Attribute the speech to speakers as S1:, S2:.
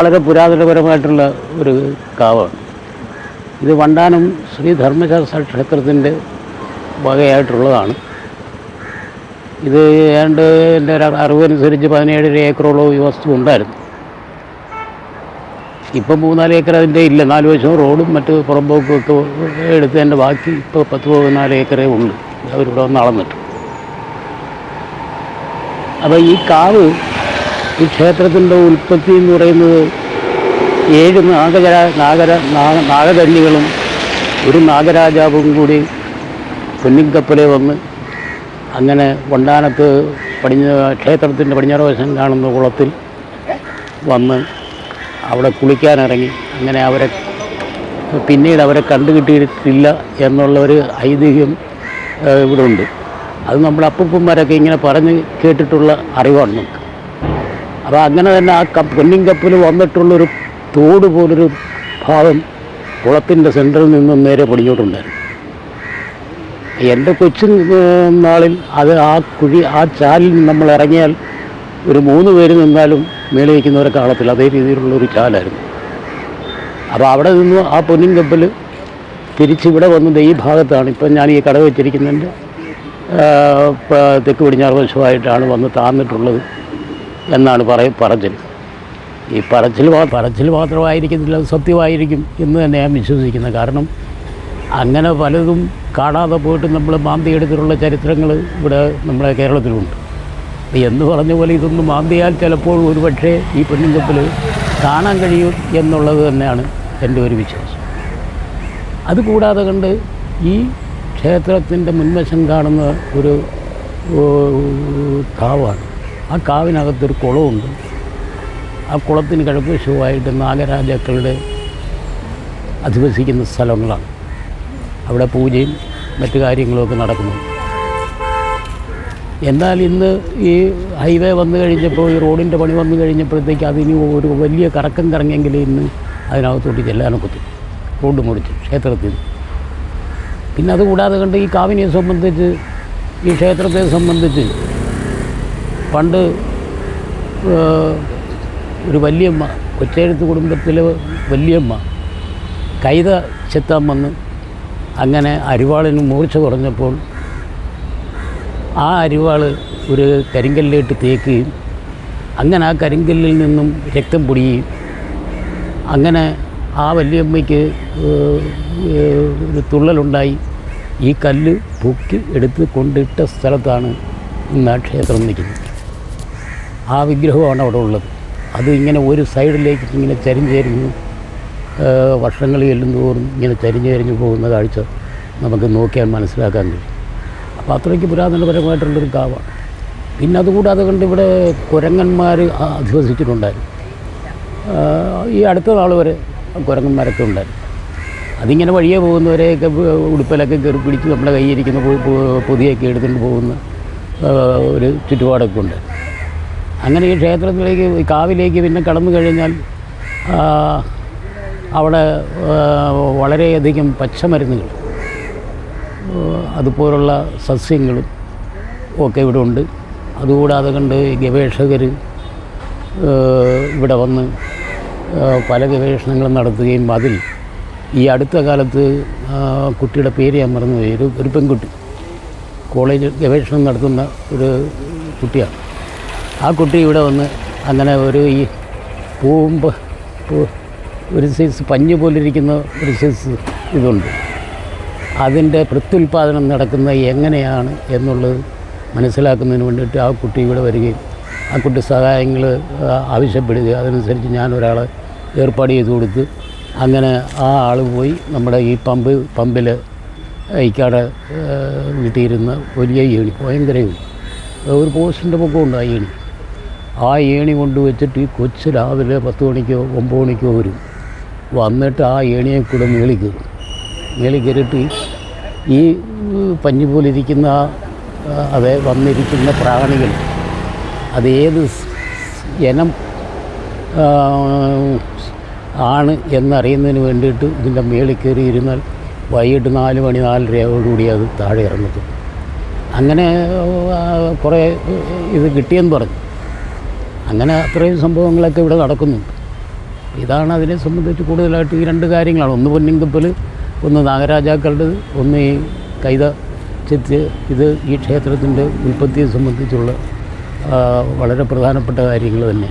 S1: വളരെ പുരാതനപരമായിട്ടുള്ള ഒരു കാവാണ്. ഇത് വണ്ടാനം ശ്രീ ധർമ്മശാസ്ത്ര ക്ഷേത്രത്തിന്റെ വകയായിട്ടുള്ളതാണ്. ഇത് ഏതാണ്ട് എന്റെ ഒരു അറിവനുസരിച്ച് പതിനേഴര ഏക്കറോളം ഈ വസ്തു ഉണ്ടായിരുന്നു. ഇപ്പം മൂന്നാൽ ഏക്കർ അതിന്റെ ഇല്ല. നാല് വശവും റോഡും മറ്റ് പുറമ്പോക്കും ഒക്കെ എടുത്തതിന്റെ ബാക്കി ഇപ്പോൾ പത്ത് പതിനാല് ഏക്കറേ ഉള്ളൂ അവരിവിടെ വന്ന് അളന്നിട്ട്. അപ്പോൾ ഈ കാവ് ഈ ക്ഷേത്രത്തിന്റെ ഉൽപ്പത്തി എന്ന് പറയുന്നത് ഏഴ് നാഗര നാഗര നാഗ നാഗകന്യകളും ഒരു നാഗരാജാവും കൂടി പൊന്നിക്കപ്പലെ വന്ന് അങ്ങനെ വണ്ടാനത്ത് പടിഞ്ഞ ക്ഷേത്രത്തിന്റെ പടിഞ്ഞാറ് വശം കാണുന്ന കുളത്തിൽ വന്ന് അവിടെ കുളിക്കാനിറങ്ങി. അങ്ങനെ അവരെ പിന്നീട് അവരെ കണ്ടുകിട്ടിയിട്ടില്ല എന്നുള്ള ഒരു ഐതിഹ്യം ഇവിടെ ഉണ്ട് അത് നമ്മുടെ അപ്പൂപ്പന്മാരൊക്കെ ഇങ്ങനെ പറഞ്ഞ് കേട്ടിട്ടുള്ള അറിവാണ് നമുക്ക്. അപ്പോൾ അങ്ങനെ തന്നെ ആ കപ്പ് പൊന്നിങ്കപ്പിൽ വന്നിട്ടുള്ളൊരു തോട് പോലൊരു ഭാഗം കുളത്തിന്റെ സെന്ററിൽ നിന്നും നേരെ പൊടിഞ്ഞോട്ടുണ്ടായിരുന്നു. എന്റെ കൊച്ചു നാളിൽ അത് ആ കുഴി ആ ചാലിൽ നമ്മൾ ഇറങ്ങിയാൽ ഒരു മൂന്ന് പേര് നിന്നാലും മേളി വയ്ക്കുന്നവരെ കാണത്തില്ല. അതേ രീതിയിലുള്ള ഒരു ചാലായിരുന്നു. അപ്പോൾ അവിടെ നിന്ന് ആ പൊന്നിൻ കപ്പൽ തിരിച്ചിവിടെ വന്നത് ഈ ഭാഗത്താണ്. ഇപ്പം ഞാൻ ഈ കട വെച്ചിരിക്കുന്നതിന്റെ തെക്ക് പടിഞ്ഞാറ് വശമായിട്ടാണ് വന്ന് താന്നിട്ടുള്ളത്. എന്നാണ് പറയ പറച്ചിൽ. ഈ പറച്ചിൽ പറച്ചിൽ അത് സത്യമായിരിക്കും എന്ന് തന്നെ ഞാൻ വിശ്വസിക്കുന്നത് കാരണം അങ്ങനെ പലതും കാണാതെ പോയിട്ട് നമ്മൾ മാന്തി എടുത്തിട്ടുള്ള ചരിത്രങ്ങൾ ഇവിടെ നമ്മുടെ കേരളത്തിലുണ്ട്. എന്ന് പറഞ്ഞ പോലെ ഇതൊന്ന് മാന്തിയാൽ ചിലപ്പോൾ ഒരു പക്ഷേ ഈ പെണ്ണിൻകപ്പിൽ കാണാൻ കഴിയും എന്നുള്ളത് തന്നെയാണ് എന്റെ ഒരു വിശ്വാസം. അതുകൂടാതെ കണ്ട് ഈ ക്ഷേത്രത്തിന്റെ മുൻവശം കാണുന്ന ഒരു കാവാണ് ആ കാവിനകത്തൊരു കുളമുണ്ട്. ആ കുളത്തിന് കിഴക്ക് കിഴക്കുവശവുമായിട്ട് നാഗരാജാക്കളുടെ അധിവസിക്കുന്ന സ്ഥലങ്ങളാണ്. അവിടെ പൂജയും മറ്റു കാര്യങ്ങളുമൊക്കെ നടക്കുന്നു. എന്നാൽ ഇന്ന് ഈ ഹൈവേ വന്നു കഴിഞ്ഞപ്പോൾ ഈ റോഡിന്റെ പണി വന്നു കഴിഞ്ഞപ്പോഴത്തേക്ക് അതിന് ഒരു വലിയ കറക്കം കറങ്ങിയെങ്കിൽ ഇന്ന് അതിനകത്തോട്ട് ചെല്ലാനൊക്കത്തു റോഡ് മുറിച്ച് ക്ഷേത്രത്തിൽ. പിന്നെ അതുകൂടാതെ കണ്ട് ഈ കാവിനെ സംബന്ധിച്ച് ഈ ക്ഷേത്രത്തെ സംബന്ധിച്ച് പണ്ട് ഒരു വല്യമ്മ ഒറ്റയെഴുത്ത് കുടുംബത്തിലെ വല്യമ്മ കൈത ചെത്താൻ വന്ന് അങ്ങനെ അരിവാളിന് മൂർച്ച കുറഞ്ഞപ്പോൾ ആ അരിവാൾ ഒരു കരിങ്കല്ലിട്ട് തേക്കുകയും അങ്ങനെ ആ കരിങ്കല്ലിൽ നിന്നും രക്തം പൊടിയുകയും അങ്ങനെ ആ വല്യമ്മയ്ക്ക് ഒരു തുള്ളലുണ്ടായി. ഈ കല്ല് പൊക്കി എടുത്ത് കൊണ്ടിട്ട സ്ഥലത്താണ് ഇന്ന് ആ ക്ഷേത്രം നിൽക്കുന്നത്. ആ വിഗ്രഹമാണ് അവിടെ ഉള്ളത്. അത് ഇങ്ങനെ ഒരു സൈഡിലേക്ക് ഇങ്ങനെ ചരിഞ്ഞ് ചരിഞ്ഞ് വർഷങ്ങൾ ചെല്ലുന്തോറും ഇങ്ങനെ ചരിഞ്ഞ് ചരിഞ്ഞ് പോകുന്ന കാഴ്ച നമുക്ക് നോക്കിയാൽ മനസ്സിലാക്കാൻ കഴിയും. അപ്പോൾ അത്രയ്ക്ക് പുരാതനപരമായിട്ടുള്ളൊരു കാവാണ്. പിന്നെ അതുകൂടാതെ കണ്ട് ഇവിടെ കുരങ്ങന്മാർ അധിവസിച്ചിട്ടുണ്ടായിരുന്നു. ഈ അടുത്ത നാൾ വരെ കുരങ്ങന്മാരൊക്കെ ഉണ്ടായിരുന്നു. അതിങ്ങനെ വഴിയെ പോകുന്നവരെയൊക്കെ ഉടുപ്പിലൊക്കെ കയറി പിടിച്ച് നമ്മുടെ കൈയിരിക്കുന്ന പൊതിയൊക്കെ എടുത്തുകൊണ്ട് പോകുന്ന ഒരു ചുറ്റുപാടൊക്കെ ഉണ്ട്. അങ്ങനെ ഈ ക്ഷേത്രത്തിലേക്ക് കാവിലേക്ക് പിന്നെ കടന്നു കഴിഞ്ഞാൽ അവിടെ വളരെയധികം പച്ചമരുന്നുകൾ അതുപോലുള്ള സസ്യങ്ങളും ഒക്കെ ഇവിടെ ഉണ്ട്. അതുകൂടാതെ കണ്ട് ഗവേഷകർ ഇവിടെ വന്ന് പല ഗവേഷണങ്ങളും നടത്തുകയും അതിൽ ഈ അടുത്ത കാലത്ത് കുട്ടിയുടെ പേര് ഞാൻ മറന്നുപോയി. ഒരു ഒരു പെൺകുട്ടി. കോളേജ് ഗവേഷണം നടത്തുന്ന ഒരു കുട്ടിയാണ്. ആ കുട്ടി ഇവിടെ വന്ന് അങ്ങനെ ഒരു ഈ പൂമ്പ് ഒരു സൈസ് പഞ്ഞു പോലിരിക്കുന്ന ഒരു സൈസ് ഇതുണ്ട്. അതിന്റെ പ്രത്യുൽപാദനം നടക്കുന്നത് എങ്ങനെയാണ് എന്നുള്ളത് മനസ്സിലാക്കുന്നതിന് വേണ്ടിയിട്ട് ആ കുട്ടി ഇവിടെ വരികയും ആ കുട്ടി സഹായങ്ങൾ ആവശ്യപ്പെടുകയും അതനുസരിച്ച് ഞാൻ ഒരാളെ ഏർപ്പാട് ചെയ്ത് കൊടുത്ത് അങ്ങനെ ആ ആൾ പോയി നമ്മുടെ ഈ പമ്പ് പമ്പിൽ ഇക്കാടെ വീട്ടിയിരുന്ന വലിയ ഏണി ഭയങ്കര ഏണി ഒരു പോസ്റ്റിന്റെ പൊക്കമുണ്ട് ആ ഏണി ആ ഏണി കൊണ്ട് വെച്ചിട്ട് ഈ കൊച്ച് രാവിലെ പത്ത് മണിക്കോ ഒമ്പത് മണിക്കോ വരും. വന്നിട്ട് ആ ഏണിയെ കൂടെ മേളി കയറും. മേളി കയറിയിട്ട് ഈ പഞ്ഞി പോലിരിക്കുന്ന അത് വന്നിരിക്കുന്ന പ്രാണികൾ അത് ഏത് ഇനം ആണ് എന്നറിയുന്നതിന് വേണ്ടിയിട്ട് ഇതിന്റെ മേളിൽ കയറി ഇരുന്നാൽ വൈകിട്ട് നാല് മണി നാലരയോടുകൂടി അത് താഴെ ഇറങ്ങത്തും അങ്ങനെ കുറേ ഇത് കിട്ടിയെന്ന് പറഞ്ഞു. അങ്ങനെ അത്രയും സംഭവങ്ങളൊക്കെ ഇവിടെ നടക്കുന്നുണ്ട്. ഇതാണ് അതിനെ സംബന്ധിച്ച് കൂടുതലായിട്ട് ഈ രണ്ട് കാര്യങ്ങളാണ്. ഒന്ന് പൊന്നിൻ കപ്പൽ ഒന്ന് നാഗരാജാക്കളുടേത് ഒന്ന് ഈ കൈത ചെത്ത് ഇത് ഈ ക്ഷേത്രത്തിന്റെ ഉൽപ്പത്തിയെ സംബന്ധിച്ചുള്ള വളരെ പ്രധാനപ്പെട്ട കാര്യങ്ങൾ തന്നെ